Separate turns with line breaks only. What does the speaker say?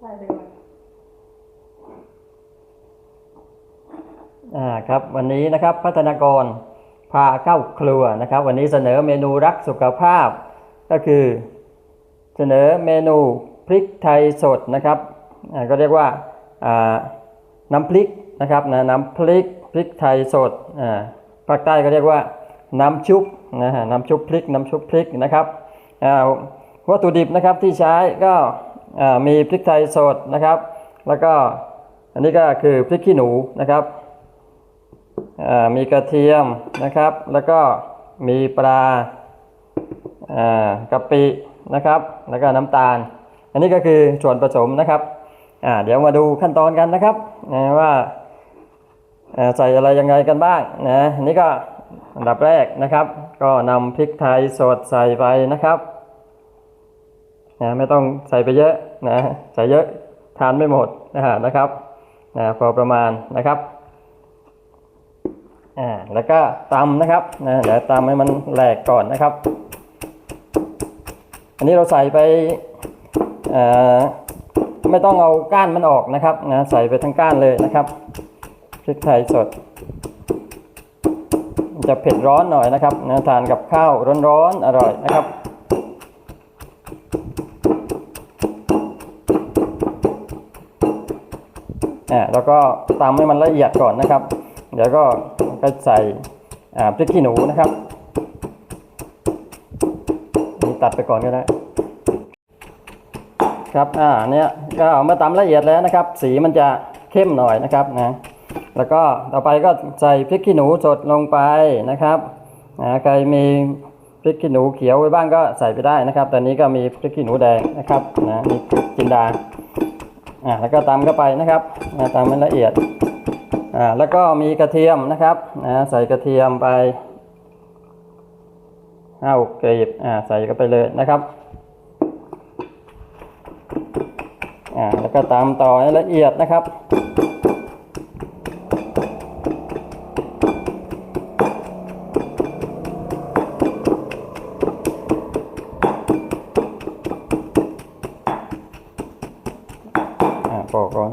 ได้เลย
อ่าครับวันนี้นะครับพัฒนากรพาเข้าครัวนะครับ วันนี้เสนอเมนูรักสุขภาพ ก็คือเสนอเมนูพริกไทยสดนะครับอ่าก็เรียกว่าอ่าน้ำพริกนะครับนะน้ำพริกพริกไทยสดอ่าภาคใต้ก็เรียกว่าน้ำชุบนะฮะน้ำชุบพริกน้ำชุบพริกนะครับอ่าวัตถุดิบนะครับที่ใช้ก็ มีพริกไทยสดนะครับ แล้วก็อันนี้ก็คือพริกขี้หนูนะครับ มีกระเทียมนะครับ แล้วก็มีปลากะปินะครับ แล้วก็น้ำตาล อันนี้ก็คือส่วนผสมนะครับ เดี๋ยวมาดูขั้นตอนกันนะครับว่าอ่าใส่อะไรยังไงกันบ้างนะอันนี้ก็อันดับแรกนะครับ ก็นำพริกไทยสดใส่ไปนะครับ นะไม่ต้องใส่ไปเยอะนะใส่เยอะทานไม่หมดนะฮะนะครับนะพอประมาณนะครับอ่าแล้วก็ตำนะครับนะเดี๋ยวตำให้มันแหลกก่อนนะครับ อันนี้เราใส่ไปอ่อไม่ต้องเอาก้านมันออกนะครับนะใส่ไปทั้งก้านเลยนะครับพริกไทยสด จะเผ็ดร้อนหน่อยนะครับนะทานกับข้าวร้อนๆอร่อยนะครับ อ่าแล้วก็ตำให้มันละเอียดก่อนนะครับ เดี๋ยวก็ก็ใส่อ่าพริกขี้หนูนะครับนี่ตัดไปก่อนก็ได้ครับอ่าเนี่ยก็เอามาตำละเอียดแล้วนะครับ สีมันจะเข้มหน่อยนะครับนะแล้วก็ต่อไปก็ใส่พริกขี้หนูสดลงไปนะครับนะใครมีพริกขี้หนูเขียวไว้บ้างก็ใส่ไปได้นะครับแต่นี้ก็มีพริกขี้หนูแดงนะครับนะมีจินดาอ่าแล้วก็ตำเข้าไปนะครับ อ่าตำให้ละเอียดอ่าแล้วก็มีกระเทียมนะครับอ่าใส่กระเทียมไปห้าหกกลีบอ่าใส่เข้าไปเลยนะครับอ่าแล้วก็ตำต่อให้ละเอียดนะครับอ่าปอกก่อน